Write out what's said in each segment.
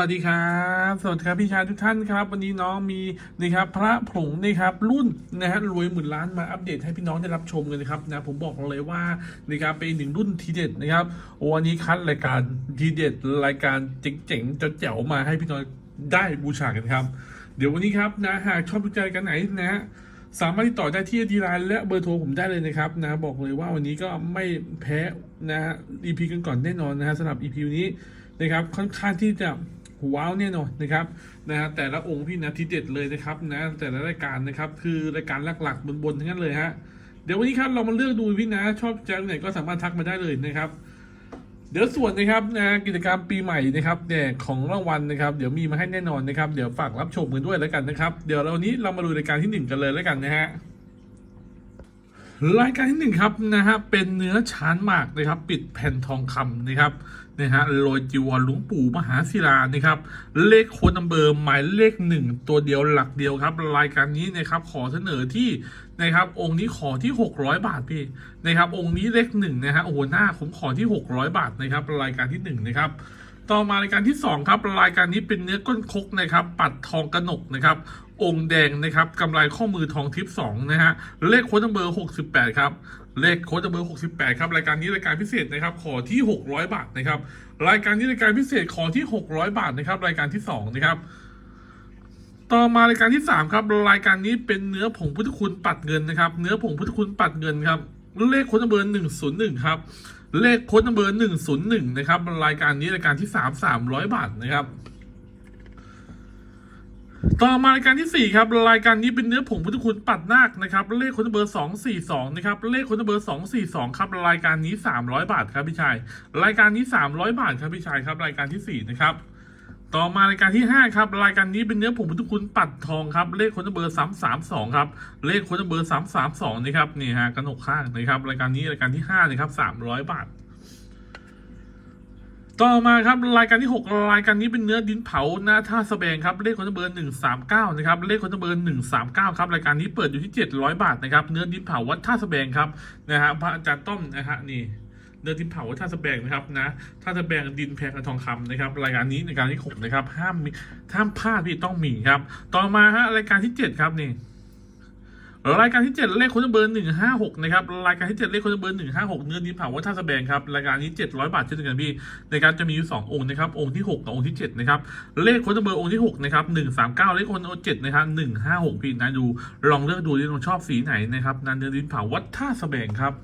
สวัสดีครับสวัสดีครับพี่ชายทุกท่านครับ วันนี้น้องมีนะครับพระผงนะครับรุ่นนะฮะรวยหมื่นล้านมาอัปเดตให้พี่น้องได้รับชมกันนะครับนะผมบอกเลยว่านะครับเป็นหนึ่งรุ่นทีเด็ดนะครับวันนี้คัดรายการทีเด็ดรายการเจ๋งๆเจ๋วๆมาให้พี่น้องได้บูชากันครับ เดี๋ยววันนี้ครับนะหากชอบดูใจกันไหนนะฮะสามารถติดต่อได้ที่ดีไลน์และเบอร์โทรผมได้เลยนะครับนะบอกเลยว่าวันนี้ก็ไม่แพ้นะฮะ EP กันก่อนแน่นอนนะฮะสำหรับ EP นี้นะครับค่อนข้างที่จะ ว้าวแน่นอนนะครับนะฮะแต่ละองค์พี่นะทีเด็ดเลยนะครับนะแต่ละรายการนะครับคือรายการหลักๆบนๆทั้งนั้นเลยฮะเดี๋ยววันนี้ครับเรามาเลือกดูพี่นะชอบใจไหนก็สามารถทักมาได้เลยนะครับเดี๋ยวส่วนนะครับนะกิจกรรมปีใหม่นะครับแจกของรางวัลนะครับ เดี๋ยวมีมาให้แน่นอนนะครับ เดี๋ยวฝากรับชมกันด้วยแล้วกันนะครับ เดี๋ยวเราวันนี้เรามาดูรายการที่หนึ่งกันเลยแล้วกันนะฮะ รายการที่หนึ่งครับนะฮะเป็นเนื้อชานหมากนะครับ ปิดแผ่นทองคำนะครับนะฮะโรยจีวรหลวงปู่มหาศิลานะครับ เลขโค้ดนัมเบอร์หมายเลขหนึ่งตัวเดียวหลักเดียวครับ รายการนี้นะครับขอเสนอที่นะครับ องค์นี้ขอที่ 600 บาทพี่นะครับ องค์นี้เลขหนึ่งนะฮะโอ้โหหน้าผมขอที่ 600 บาทนะครับ รายการที่หนึ่งนะครับ ต่อมารายการที่ 2 ครับรายการนี้เป็นเนื้อก้นคกนะครับ ปัดทองกระหนกนะครับ องค์แดงนะครับกำไรข้อมือทองทิพย์สองนะฮะเลขโค้ดนัมเบอร์ 68 ครับ เลขโค้ดนัมเบอร์ 68 ครับรายการนี้รายการพิเศษนะครับ ขอที่ 600 บาทนะครับ รายการนี้รายการพิเศษขอที่ 600 บาทนะครับ รายการที่สองนะครับต่อมารายการที่ 3 ครับ รายการนี้เป็นเนื้อผงพุทธคุณปัดเงินนะครับ เนื้อผงพุทธคุณปัดเงินครับ เลขโค้ดนัมเบอร์ 101 ครับ เลขโค้ดนัมเบอร์หนึ่งศูนย์หนึ่งนะครับรายการนี้รายการที่สามสามร้อยบาทนะครับ ต่อมารายการที่4ครับรายการนี้เป็นเนื้อผงพุทธคุณปัดนาคนะครับ เลขโค้ดนัมเบอร์242นะครับเลขโค้ดนัมเบอร์242ครับรายการนี้300บาทครับพี่ชาย รายการนี้300บาทครับพี่ชายครับ รายการที่4นะครับ ต่อมารายการที่ 5 ครับ รายการนี้เป็นเนื้อผงพุทธคุณปัดทองครับ เลขคนัมเบอร์332 ครับ เลขคนัมเบอร์ 332 นะครับ นี่ฮะกระหนกข้างนะครับ รายการนี้รายการที่5นะครับ 300 บาท ต่อมาครับรายการที่ 6 รายการนี้เป็นเนื้อดินเผาหน้าท่าสแบงครับ เลขคนเบอร์หนึ่งสามเก้านะครับ เลขคนเบอร์หนึ่งสามเก้าครับ รายการนี้เปิดอยู่ที่เจ็ดร้อยบาทนะครับ เนื้อดินเผาวัดท่าสแบงครับ นะฮะพระอาจารย์ต้อมนะฮะนี่ เนื้อดินเผาวัดท่าสแบงนะครับนะท่าสแบงดินแพงกับทองคำนะครับ รายการนี้ในการที่หกนะครับ ห้ามมีห้ามพลาดพี่ต้องมีครับ ต่อมาฮะรายการที่เจ็ดครับนี่รายการที่ 7 เลขค้ดเบอร์156 นะครับ รายการที่ 7 เลขค้ดเบอร์156 เนื้อดินเผาวัดท่าสแบงครับ รายการนี้ 700 บาทเช่นเดียวกันพี่ ในการจะมีอยู่ 2 องค์นะครับ องค์ที่ 6 กับองค์ที่ 7 นะครับ เลขค้ดเบอร์องค์ที่ 6 นะครับ 139 เลขโค้ดเบอร์7นะครับ 156 พี่นะดู ลองเลือกดูดิลองชอบสีไหนนะครับนันเนื้อดินเผาวัดท่าสแบงครับ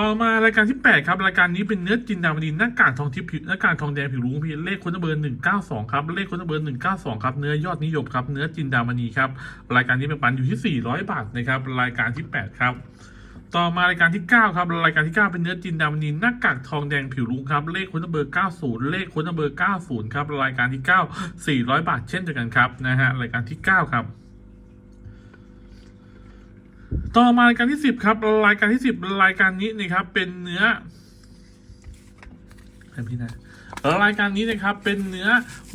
ต่อมารายการที่ 8 ครับ รายการนี้เป็นเนื้อจินดามณีหน้ากากทองทิพย์ผิวหน้ากากทองแดงผิวรุ้งพี่เลขคนเบอร์192 ครับ เลขคนเบอร์ 192 ครับเนื้อยอดนิยมครับเนื้อจินดามณีครับรายการนี้เป็นปันอยู่ที่ 400 บาทนะครับรายการที่ 8 ครับ ต่อมารายการที่ 9 ครับ รายการที่ 9 เป็นเนื้อจินดามณีหน้ากากทองแดงผิวรุ้งครับเลขคนเบอร์ 90 เลขคนเบอร์ 90 ครับรายการที่ 9 400 บาทเช่นเดียวกันครับนะฮะรายการที่ 9 ครับ ต่อมารายการที่สิบครับ รายการที่สิบรายการนี้นะครับ เป็นเนื้อให้พี่นะรายการนี้นะครับเป็นเนื้อ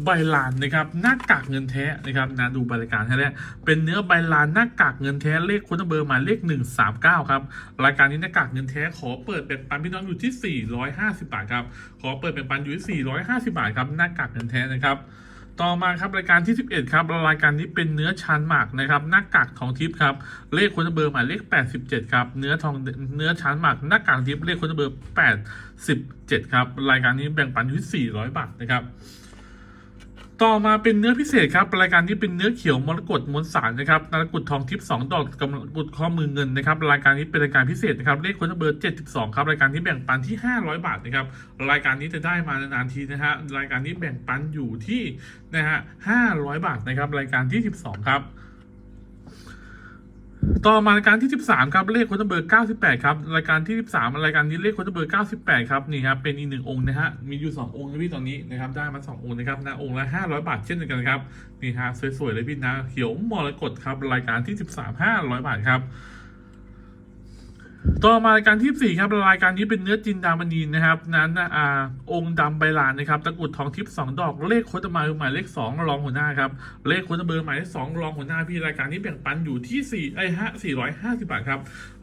ใบลานนะครับหน้ากากเงินแท้นะครับนะดูบรายการแท้แล้วเป็นเนื้อใบลานหน้ากากเงินแท้เลขคุณเบอร์มาเลขหนึ่งสามเก้าครับรายการนี้หน้ากากเงินแท้ขอเปิดเป็นปันพี่น้องอยู่ที่สี่ร้อยห้าสิบาทครับขอเปิดเป็นปันอยู่ที่สี่ร้อยห้าสิบาทครับหน้ากากเงินแท้นะครับ ต่อมาครับรายการที่ 11 ครับรายการนี้เป็นเนื้อชานหมากนะครับหน้ากากทองทิพย์ครับเลขคนเบอร์หมายเลข 87 ครับเนื้อทองเนื้อชานหมากหน้ากากทิพย์เลขคนเบอร์ 87 ครับรายการนี้แบ่งปันอยู่ที่400 บาทนะครับ ต่อมาเป็นเนื้อพิเศษครับรายการที่เป็นเนื้อเขียวมรกตมวลสารนะครับนรกตทองทิพย์สองดอกกับมรกตข้อมือเงินนะครับรายการนี้เป็นรายการพิเศษนะครับเลขคนเบอร์ 72 ครับรายการที่แบ่งปันที่ 500 บาทนะครับรายการนี้จะได้มานานทีนะฮะรายการนี้แบ่งปันอยู่ที่นะฮะ500 บาทนะครับรายการที่ 12 ครับ ต่อมารายการที่ 13 ครับเลขคนเบอร์ 98 ครับ รายการที่ 13 รายการนี้เลขคนเบอร์ 98 ครับนี่ครับเป็นอีกหนึ่งองค์นะฮะมีอยู่ 2 องค์นะพี่ตอนนี้นะครับได้มา2องค์นะครับนะองค์ละ 500 บาทเช่นเดียวกันครับนี่ฮะสวยๆเลยพี่นะเขียวมรกตครับรายการที่ 13 500 บาทครับ ต่อมารายการที่ 4 ครับรายการนี้เป็นเนื้อจินดามณีนะครับ นั้นอ่าองค์ดำใบลานนะครับตะกรุดทองทิพย์สองดอกเลขโคตรมาหมายเลขสองรองหัวหน้าครับเลขโคตรเบอร์หมายเลขสองรองหัวหน้าพี่รายการนี้แบ่งปันอยู่ที่สี่ไอ้ฮะสี่ร้อยห้าสิบาทครับ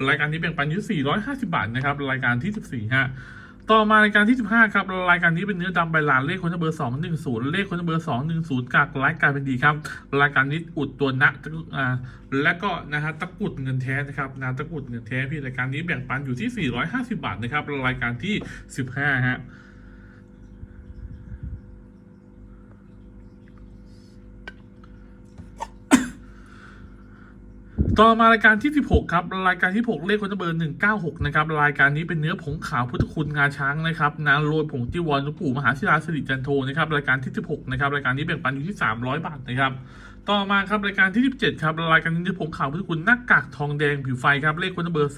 รายการนี้แบ่งปันอยู่สี่ร้อยห้าสิบาทนะครับรายการที่สิบสี่ฮะ ต่อมารายการที่ 15 ครับ รายการนี้เป็นเนื้อดำใบลานเลขคนเบอร์ 210 เลขคนเบอร์ 210กากรายการเป็นดีครับ รายการนี้อุดตัวนะอ่าและก็นะฮะตะกุดเงินแท้นะครับนะตะกุดเงินแท้พี่รายการนี้แบ่งปันอยู่ที่ 450 บาทนะครับรายการที่ 15ฮะ ต่อมารายการที่ 16 ครับ รายการที่ 6 เลขคนเบอร์ 196 นะครับ รายการนี้เป็นเนื้อผงขาวพุทธคุณงาช้างนะครับ นางโรยผงจีวรหลวงปู่มหาศิลาสิริจันโทนะครับ รายการที่ 16 นะครับ รายการนี้แบ่งปันอยู่ที่ 300 บาทนะครับ ต่อมาครับรายการที่ 17 ครับ รายการนี้เนื้อผงขาวพุทธคุณหน้ากากทองแดงผิวไฟครับ เลขคนเบอร์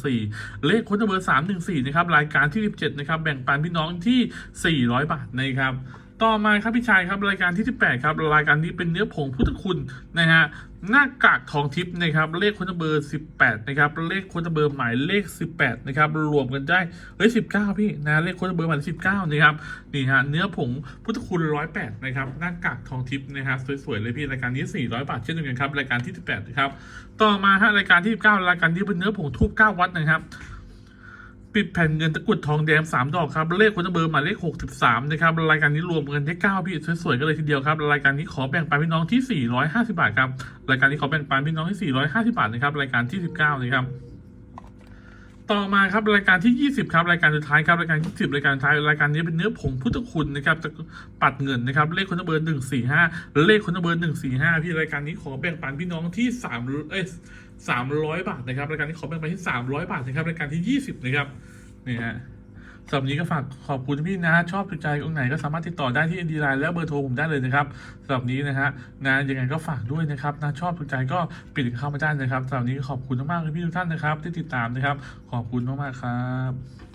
314 เลขคนเบอร์ 314 นะครับ รายการที่ 17 นะครับ แบ่งปันพี่น้องที่ 400 บาทนะครับต่อมาครับพี่ชายครับรายการที่ 18 ครับ รายการนี้เป็นเนื้อผงพุทธคุณนะฮะ หน้ากากทองทิพย์นะครับ เลขคุณเบอร์ 18 นะครับ เลขคุณเบอร์หมายเลข 18 นะครับ รวมกันได้เฮ้ย19 พี่นะ เลขคุณเบอร์หมายเลข19 นะครับ นี่ฮะ เนื้อผงพุทธคุณ 108 นะครับ หน้ากากทองทิพย์นะครับ สวยๆ เลยพี่ รายการนี้ 400 บาท เช่นเดียวกันครับ รายการที่ 18 นะครับ ต่อมาฮะ รายการที่ 19 รายการนี้เป็นเนื้อผงทูบ9วัดนะครับ ปิดแผ่นเงินตะกุดทองแดงสามดอกครับ เลขคนเบอร์หมายเลขหกสิบสามนะครับรายการนี้รวมเงินได้เก้าพี่สวยๆกันเลยทีเดียวครับ รายการนี้ขอแบ่งปันพี่น้องที่สี่ร้อยห้าสิบาทครับรายการนี้ขอแบ่งปันพี่น้องที่สี่ร้อยห้าสิบาทนะครับรายการที่สิบเก้านะครับ ต่อมาครับรายการที่ 20 ครับรายการสุดท้ายครับรายการที่10รายการสุดท้ายรายการนี้เป็นเนื้อผงพุทธคุณนะครับจะปัดเงินนะครับเลขคนเบอร์145 เลขคนเบอร์145พี่รายการนี้ขอแบ่งปันพี่น้องที่3เอ้ย300 บาทนะครับรายการนี้ขอแบ่งปันที่ 300 บาทนะครับรายการที่ 20 นะครับนี่ฮะ สำหรับนี้ก็ฝากขอบคุณพี่นะ ชอบถูกใจองค์ไหนก็สามารถติดต่อได้ที่ดีไลน์และเบอร์โทรผมได้เลยนะครับสำหรับนี้นะฮะงานยังไงก็ฝากด้วยนะครับนะชอบถูกใจก็ปิดเข้ามาได้นะครับสำหรับนี้ขอบคุณมากๆเลยพี่ทุกท่านนะครับ ที่ติดตามนะครับ ขอบคุณมากๆครับ